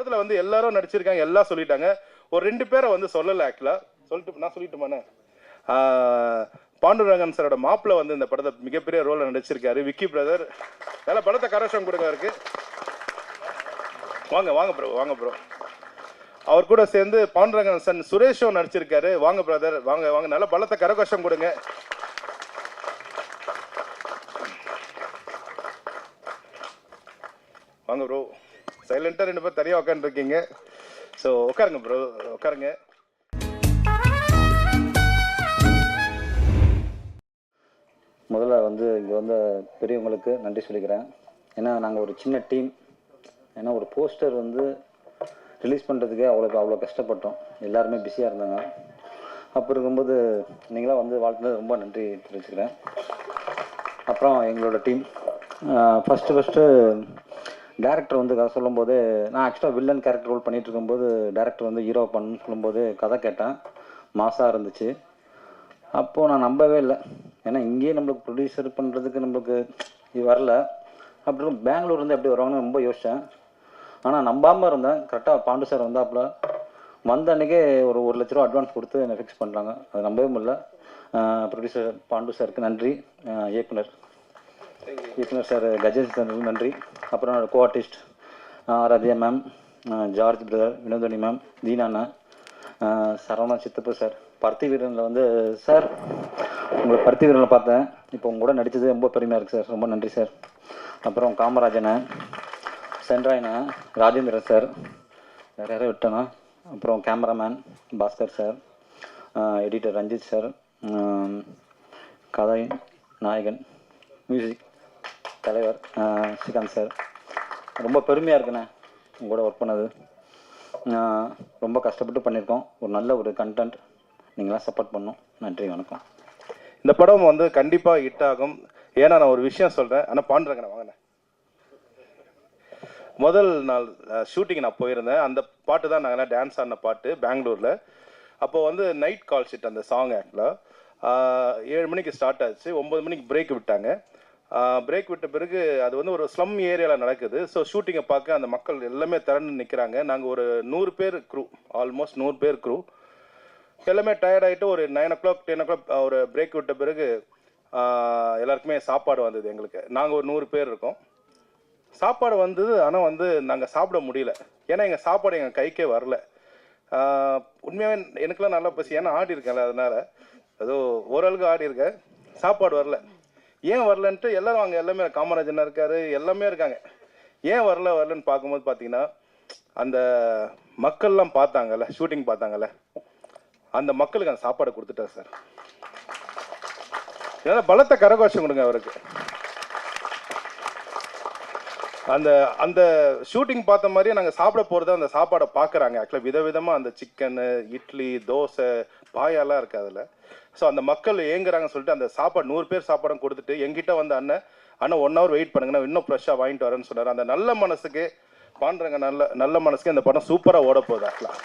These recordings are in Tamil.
படத்துல வந்து எல்லாரும் நடிச்சிருக்காங்க எல்லாம் சொல்லிட்டாங்க. ஒரு ரெண்டு பேரை வந்து சொல்லலை ஆக்சுவலா சொல்லிட்டு நான் சொல்லிட்டுமாண்ணே பாண்டுரங்கன் சாரோட மாப்பிள்ள வந்து இந்த படத்தை மிகப்பெரிய ரோலில் நடிச்சிருக்காரு. விக்கி பிரதர். நல்லா படத்தை கரோஷம் கொடுங்க இருக்கு வாங்க வாங்க ப்ரோ வாங்க ப்ரோ அவர் கூட சேர்ந்து பாண்டுரங்கன் சன் சுரேஷும் நடிச்சிருக்காரு. வாங்க பிரதர் வாங்க வாங்க. நல்ல பலத்தை கரகோஷம் கொடுங்க. வாங்க ப்ரோ சைலண்டா ரெண்டு பேர் தனியா உட்காந்துருக்கீங்க ஸோ உட்காருங்க ப்ரோ உட்காருங்க முதல்ல வந்து இங்கே வந்த பெரியவங்களுக்கு நன்றி சொல்லிக்கிறேன். ஏன்னா நாங்கள் ஒரு சின்ன டீம் ஏன்னா ஒரு போஸ்டர் வந்து ரிலீஸ் பண்ணுறதுக்கே அவ்வளோ அவ்வளோ கஷ்டப்பட்டோம். எல்லாருமே பிஸியாக இருந்தாங்க. அப்போ இருக்கும்போது நீங்களாம் வந்து வாழ்த்துனது ரொம்ப நன்றி தெரிவிச்சுக்கிறேன். அப்புறம் எங்களோட டீம் ஃபஸ்ட்டு ஃபஸ்ட்டு டேரக்டர் வந்து கதை சொல்லும்போது நான் ஆக்சுவலாக வில்லன் கேரக்டர் ரோல் பண்ணிட்டு இருக்கும்போது டேரக்டர் வந்து ஹீரோ பண்ணு சொல்லும்போது கதை கேட்டேன். மாசாக இருந்துச்சு. அப்போது நான் நம்பவே இல்லை. ஏன்னா இங்கேயே நம்மளுக்கு ப்ரொடியூசர் பண்ணுறதுக்கு நம்மளுக்கு இது வரல. அப்படி இருக்கும் பெங்களூர்லேருந்து எப்படி வருவாங்கன்னு ரொம்ப யோசித்தேன் ஆனால் நம்பாமல் இருந்தேன். கரெக்டாக பாண்டு சார் வந்தாப்புல. வந்த அன்றைக்கே ஒரு ஒரு லட்ச ரூபா அட்வான்ஸ் கொடுத்து என்னை ஃபிக்ஸ் பண்ணுறாங்க அது நம்பவே முடியல. ப்ரொடியூசர் பாண்டு சாருக்கு நன்றி. இயக்குனர். இயக்குனர் சார் கஜேஷ் சாருக்கு நன்றி. அப்புறம் co artist Aaradhya ma'am George brother Vinodhini ma'am தீனாண்ணா Saravana சித்தப்பு சார் பருத்தி வீரனில் வந்து சார் உங்களை பருத்தி வீரனில் பார்த்தேன். இப்போ உங்க கூட நடித்தது ரொம்ப பெருமையாக இருக்குது சார் ரொம்ப நன்றி சார் அப்புறம் காமராஜனை சென்ட்ராயனா ராஜேந்திரன் சார் வேறு யாரும் விட்டேனா அப்புறம் cameraman Bhaskar sir editor Ranjith sir கதை நாயகன் மியூசிக் தலைவர் ஸ்ரீகாந்த் சார். ரொம்ப பெருமையாக இருக்குண்ணே உங்களோட கூட ஒர்க் பண்ணது ரொம்ப கஷ்டப்பட்டு பண்ணியிருக்கோம். ஒரு நல்ல ஒரு கண்டென்ட் நீங்களாம் சப்போர்ட் பண்ணும் நன்றி வணக்கம். இந்த படம் வந்து கண்டிப்பாக ஹிட் ஆகும். ஏன்னா நான் ஒரு விஷயம் சொல்கிறேன் ஆனால் பாண்டுறங்க வாங்க முதல் நாள் ஷூட்டிங் நான் போயிருந்தேன். அந்த பாட்டு தான் நாங்கள் டான்ஸ் ஆடின பாட்டு பெங்களூரில். அப்போ வந்து நைட் கால் ஷீட் அந்த சாங் ஆக்டில் ஏழு மணிக்கு ஸ்டார்ட் ஆச்சு. ஒம்பது மணிக்கு பிரேக் விட்டாங்க. பிரேக் விட்ட பிறகு அது வந்து ஒரு ஸ்லம் ஏரியாவில் நடக்குது. ஸோ ஷூட்டிங்கை பார்க்க அந்த மக்கள் எல்லாமே திரண்டு நிற்கிறாங்க நாங்கள் ஒரு நூறு பேர் க்ரூ ஆல்மோஸ்ட் நூறு பேர் க்ரூ எல்லாமே டயர்ட் ஆகிட்டு ஒரு nine o'clock ten o'clock ஒரு பிரேக் விட்ட பிறகு எல்லாருக்குமே சாப்பாடு வந்தது எங்களுக்கு. நாங்கள் ஒரு நூறு பேர் இருக்கோம். சாப்பாடு வந்தது ஆனால் வந்து நாங்கள் சாப்பிட முடியல. ஏன்னா எங்கள் சாப்பாடு எங்கள் கைக்கே வரல. உண்மையாகவே எனக்குலாம் நல்லா பசி ஏன்னா ஆடி இருக்கேன்ல அதனால. ஏதோ ஓரளவுக்கு ஆடி இருக்கேன் சாப்பாடு வரல. ஏன் வரலன்ட்டு எல்லாரும் அங்கே எல்லாமே காமராஜன் இருக்காரு எல்லாமே இருக்காங்க. ஏன் வரல வரலன்னு பார்க்கும்போது பார்த்தீங்கன்னா அந்த மக்கள்லாம் பார்த்தாங்கல்ல ஷூட்டிங் பார்த்தாங்கல்ல அந்த மக்களுக்கு அந்த சாப்பாடு கொடுத்துட்டார் சார். ஏன்னா பலத்த கரகோஷம் கொடுங்க அவருக்கு. அந்த அந்த ஷூட்டிங் பார்த்த மாதிரியே நாங்கள் சாப்பிட போகிறத அந்த சாப்பாடை பார்க்குறாங்க. ஆக்சுவலாக விதவிதமாக அந்த சிக்கனு இட்லி தோசை பாயாலாம் இருக்குது அதில். ஸோ அந்த மக்கள் ஏங்குறாங்கன்னு சொல்லிட்டு அந்த சாப்பாடு நூறு பேர் சாப்பாடும் கொடுத்துட்டு எங்கிட்ட வந்த அண்ணன் அண்ணன் ஒன் ஹவர் வெயிட் பண்ணுங்க. இன்னும் ஃப்ரெஷ்ஷாக வாங்கிட்டு வரேன்னு சொன்னார். அந்த நல்ல மனசுக்கு பாண்டுறங்க நல்ல நல்ல மனசுக்கு இந்த படம் சூப்பராக ஓட போகுது ஆக்சுவலாக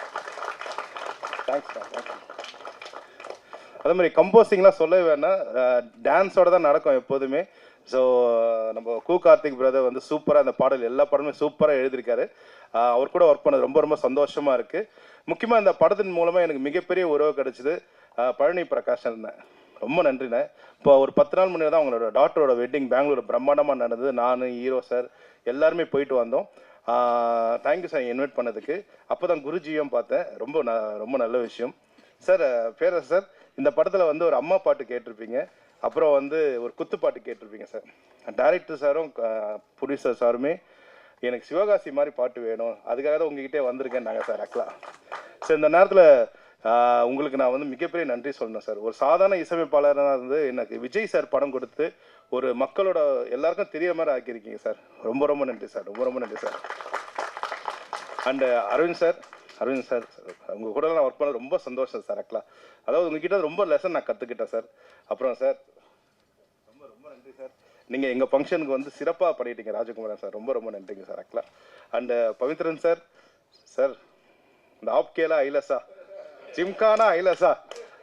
தேங்க்ஸ் தேங்க்ஸ் அதே மாதிரி கம்போசிங்லாம் சொல்லவே வேணாம். டான்ஸோட தான் நடக்கும் எப்போதுமே. ஸோ நம்ம கூ கார்த்திக் பிரதர் வந்து சூப்பராக அந்த பாடல் எல்லா படமும் சூப்பராக எழுதியிருக்காரு. அவர் கூட ஒர்க் பண்ணது ரொம்ப ரொம்ப சந்தோஷமாக இருக்குது முக்கியமாக இந்த படத்தின் மூலமாக எனக்கு மிகப்பெரிய உறவு கிடைச்சிது பழனி பிரகாஷ் இருந்தேன் ரொம்ப நன்றிண்ணே இப்போ ஒரு பத்து நாள் முன்னாடி தான் அவங்களோட டாக்டரோட வெட்டிங் பெங்களூர் பிரம்மாண்டமாக நடந்தது. நான் ஹீரோ சார் எல்லாருமே போயிட்டு வந்தோம். தேங்க்யூ சார் இன்வைட் பண்ணதுக்கு. அப்போ தான் குருஜியும் பார்த்தேன். ரொம்ப ந ரொம்ப நல்ல விஷயம். சார் பேர சார் இந்த படத்தில் வந்து ஒரு அம்மா பாட்டு கேட்டிருப்பீங்க. அப்புறம் வந்து ஒரு குத்து பாட்டு கேட்டிருப்பீங்க சார். டைரக்டர் சாரும் ப்ரொடியூசர் சாருமே எனக்கு சிவகாசி மாதிரி பாட்டு வேணும். அதுக்காக தான் உங்ககிட்டே வந்திருக்கேன் நாங்கள் சார் ஆக்சுவலாக சார் இந்த நேரத்தில் உங்களுக்கு நான் வந்து மிகப்பெரிய நன்றி சொல்லணும் சார். ஒரு சாதாரண இசையமைப்பாளராக இருந்து எனக்கு விஜய் சார் படம் கொடுத்து ஒரு மக்களோட எல்லாருக்கும் தெரிய மாதிரி ஆக்கியிருக்கீங்க சார். ரொம்ப ரொம்ப நன்றி சார். ரொம்ப ரொம்ப நன்றி sir. And Aravind sir Aravind sir உங்கள் கூட நான் ஒர்க் பண்ண ரொம்ப சந்தோஷம் சார் ஆக்சுவலாக அதாவது உங்ககிட்ட ரொம்ப லெசன் நான் கற்றுக்கிட்டேன் சார். அப்புறம் சார் ரொம்ப ரொம்ப நன்றி சார். நீங்கள் எங்கள் ஃபங்க்ஷனுக்கு வந்து சிறப்பாக பண்ணிட்டீங்க ராஜகுமாரன் சார். ரொம்ப ரொம்ப நன்றிங்க சார் ஆக்சுவலாக அண்டு பவித்ரன் சார் சார் இந்த ஆப்கேலா ஐலசா ஜிம்கானா ஐலசா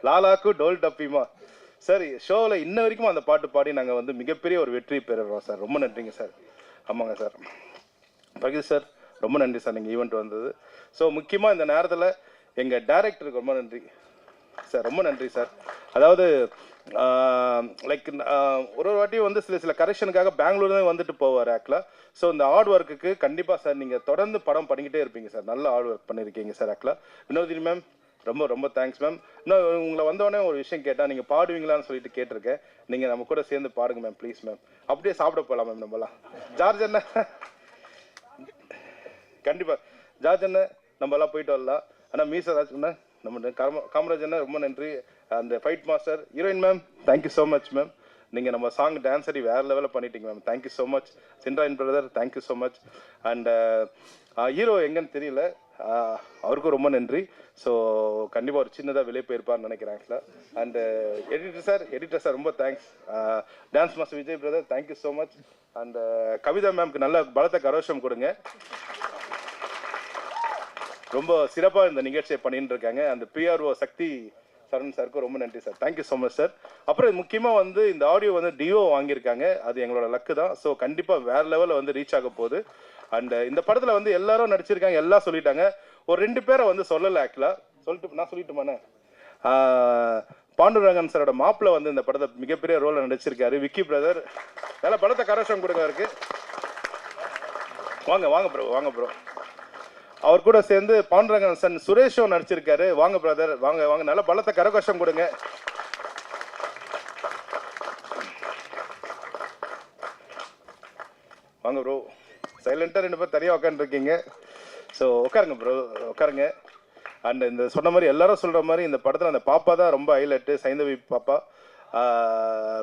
லாலாக்கு டோல் டப்பிமா. சார் ஷோவில் இன்ன வரைக்கும் அந்த பாட்டு பாடி நாங்கள் வந்து மிகப்பெரிய ஒரு வெற்றி பெறுறோம் சார். ரொம்ப நன்றிங்க சார். ஆமாங்க சார். பகிர் சார் ரொம்ப நன்றி சார் நீங்கள் ஈவெண்ட் வந்தது. ஸோ முக்கியமாக இந்த நேரத்தில் எங்கள் டேரக்டருக்கு ரொம்ப நன்றி. சார் ரொம்ப நன்றி சார். அதாவது லைக் ஒரு ஒரு வாட்டி வந்து சில சில கரெக்ஷனுக்காக பெங்களூர்லேருந்து வந்துட்டு போவார் ஆக்லா. ஸோ இந்த ஹார்ட் ஒர்க்குக்கு கண்டிப்பாக சார் நீங்கள் தொடர்ந்து படம் பண்ணிக்கிட்டே இருப்பீங்க சார். நல்ல ஹார்ட் ஒர்க் பண்ணியிருக்கீங்க சார் ஆக்சுவலாக வினோதினி மேம் ரொம்ப ரொம்ப தேங்க்ஸ் மேம் இன்னும் உங்களை வந்தோடனே ஒரு விஷயம் கேட்டால் நீங்கள் பாடுவீங்களான்னு சொல்லிட்டு கேட்டிருக்கேன். நீங்கள் நம்ம கூட சேர்ந்து பாடுங்க மேம் ப்ளீஸ் மேம் அப்படியே சாப்பிட போகலாம் மேம் நம்மலாம். ஜார்ஜ் என்ன கண்டிப்பா. ஜார்ஜ் அண்ணன் நம்ம எல்லாம் போயிட்டு வரலாம். ஆனா மீசா ராஜ் நம்ம காம காமராஜ் ரொம்ப நன்றி. அந்த fight master heroine ma'am thank you so much ma'am நீங்க நம்ம சாங் டான்ஸ் அடி வேற லெவலில் பண்ணிட்டீங்க ma'am thank you so much சின்ராயின் brother thank you so much and hero எங்கன்னு தெரியல. Uh, அவருக்கும் ரொம்ப நன்றி. ஸோ கண்டிப்பாக ஒரு சின்னதாக வெளியே போயிருப்பார்னு நினைக்கிறேன் ஆக்சுவலாக and editor sir editor sir ரொம்ப thanks dance master Vijay brother thank you so much and Kavitha மேம்க்கு நல்ல பலத்த கரோஷம் கொடுங்க. ரொம்ப சிறப்பாக இந்த நிகழ்ச்சியை பண்ணிட்டு இருக்காங்க. அந்த பிஆர்ஓ சக்தி சரண் சாருக்கு ரொம்ப நன்றி sir. Thank you so much sir. அப்புறம் முக்கியமாக வந்து இந்த ஆடியோ வந்து டிஓ வாங்கியிருக்காங்க. அது எங்களோட லக்கு தான். ஸோ கண்டிப்பாக வேற லெவலில் வந்து ரீச் ஆக போகுது. அண்ட் இந்த படத்தில் வந்து எல்லாரும் நடிச்சிருக்காங்க எல்லாம் சொல்லிட்டாங்க. ஒரு ரெண்டு பேரை வந்து சொல்லலை ஆக்சுவலாக சொல்லிட்டு நான் சொல்லிட்டுமாண்ணே. பாண்டுரங்கன் சாரோட மாப்பிள்ள வந்து இந்த படத்தை மிகப்பெரிய ரோலில் நடிச்சிருக்காரு. விக்கி பிரதர் நல்ல படத்தை கரோஷம் கொடுங்க இருக்கு வாங்க வாங்க ப்ரோ வாங்க ப்ரோ அவர் கூட சேர்ந்து பாண்டுரங்கன் சன் சுரேஷும் நடிச்சிருக்காரு. வாங்க பிரதர் வாங்க வாங்க. நல்ல பலத்தை கரகோஷம் கொடுங்க. வாங்க ப்ரோ சைலண்டாக ரெண்டு பேர் தனியாக உட்காந்துருக்கீங்க ஸோ உட்காருங்க ப்ரோ உட்காருங்க அண்ட் இந்த சொன்ன மாதிரி எல்லாரும் சொல்கிற மாதிரி இந்த படத்தில் அந்த பாப்பா தான் ரொம்ப ஹைலைட்டு சைந்தவி பாப்பா.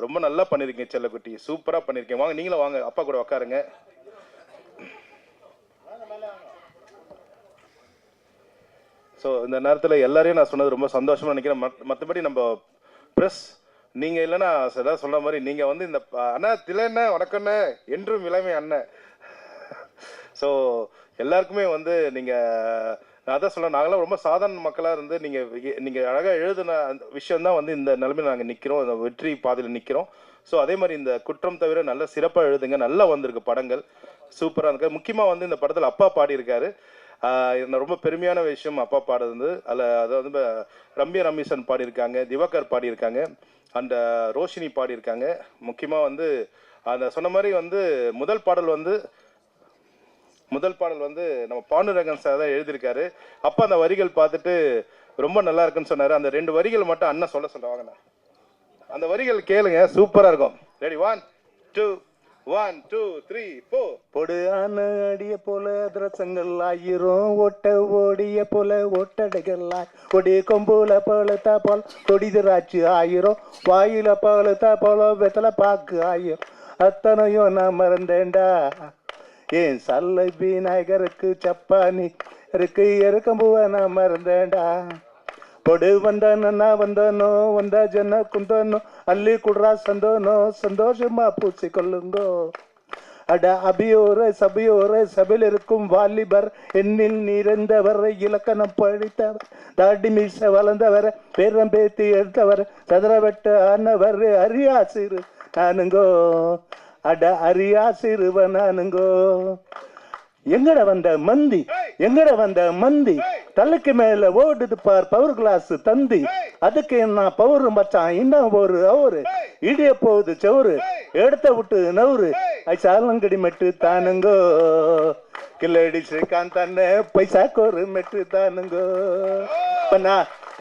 ரொம்ப நல்லா பண்ணியிருக்கீங்க செல்லக்குட்டி. சூப்பராக பண்ணியிருக்கேன் வாங்க நீங்களும் வாங்க. அப்பா கூட உட்காருங்க ஸோ இந்த நேரத்தில் எல்லாரையும் நான் சொன்னது ரொம்ப சந்தோஷமாக நினைக்கிறேன். மற்றபடி நம்ம ப்ரெஸ் நீங்கள் இல்லைன்னா ஏதாவது சொன்ன மாதிரி நீங்கள் வந்து இந்த அண்ணா திலண்ண வணக்கண்ணே என்றும் இளமை அண்ணன் ஸோ எல்லாருக்குமே வந்து நீங்கள் நான் அதான் சொல்ல நாங்களாம் ரொம்ப சாதாரண மக்களாக இருந்து நீங்கள் நீங்கள் அழகாக எழுதின அந்த விஷயம் தான் வந்து இந்த நிலைமையில் நாங்கள் நிற்கிறோம் இந்த வெற்றி பாதையில் நிற்கிறோம் ஸோ அதே மாதிரி இந்த குற்றம் தவிர நல்ல சிறப்பாக எழுதுங்க. நல்லா வந்திருக்கு படங்கள். சூப்பராக இருக்கு. முக்கியமாக வந்து இந்த படத்தில் அப்பா பாடியிருக்காரு. ரொம்ப பெருமையான விஷயம் அப்பா பாடுறது வந்து அதில் அதாவது வந்து ரம்யா ரமேசன் பாடியிருக்காங்க திவாகர் பாடியிருக்காங்க அண்ட் ரோஷினி பாடியிருக்காங்க. முக்கியமாக வந்து அந்த சொன்ன மாதிரி வந்து முதல் பாடல் வந்து முதல் பாடல் வந்து நம்ம பாண்டுரங்கன் சார் தான் எழுதியிருக்காரு. அப்பா அந்த வரிகள் பார்த்துட்டு ரொம்ப நல்லா இருக்குன்னு சொன்னார். அந்த ரெண்டு வரிகள் மட்டும் அண்ணன் சொல்ல சொல்ல வாங்கண்ணா அந்த வரிகள் கேளுங்க சூப்பராக இருக்கும். Ready one two one two three four பொடு அடிய போல அதிரசங்கள் ஆயிரும். ஒட்ட ஓடிய போல ஒட்டடைகள் கொடி கொம்புல பழுத்தா போல் கொடி திராட்சை ஆயிரும். வாயில பழுத்தா போல வெத்தலை பாக்கு ஆயிரும். அத்தனையும் நான் மறந்தேன்டா. ஏன் சல்லை விநாயகருக்கு சப்பானி இருக்கு. எருக்கம்புவ நான் மறந்தேன்டா. பொடு வந்தானா வந்தானோ வந்தா ஜன குந்தானோ அள்ளி குடுறா சந்தோனோ சந்தோஷமா பூசிக்கொள்ளுங்கோ அட அபியோர சபையோர சபையில் இருக்கும் வாலிபர் எண்ணில் நிறைந்தவர் இலக்கணம் படித்தவர் தாடி மீச வளர்ந்தவர் பேரம் பேத்தி எடுத்தவர் சதுரவட்ட ஆனவர் அரியாசிறு நானுங்கோ அட அரியாசிறுவ நானுங்கோ எங்கட வந்த மந்தி? எங்கட வந்த மந்தி? தலைக்கு மேல ஓடுது பார் பவர் கிளாஸ் தந்தி. அதுக்கு என்ன பவர் மச்சான்? இன்னும் ஒரு அவரு இடிய போகுது சவுரு எடுத்த விட்டு நவுரு சாலங்கடி மெட்டு தானுங்கோ. கில்லடி ஸ்ரீகாந்த் அண்ணன் பைசா கோரு மெட்டு தானுங்கோ. பண்ணா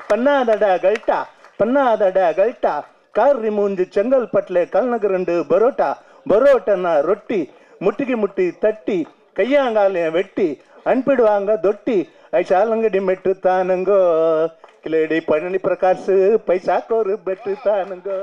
பண்ணாதடா கல்ட்டா. பண்ணாதடா கல்ட்டா. காரி மூஞ்சி செங்கல்பட்டுல கல்நகர் ரெண்டு பரோட்டா. பரோட்டனா ரொட்டி. முட்டிக்கு முட்டி தட்டி. கையாங்காலையும் வெட்டி அனுப்பிடுவாங்க தொட்டி. ஐசாலங்கடி மெட்டு தானுங்கோ கிளடி பழனி பிரகாஷ் பைசாக்கு ஒரு பெட்டு தானுங்கோ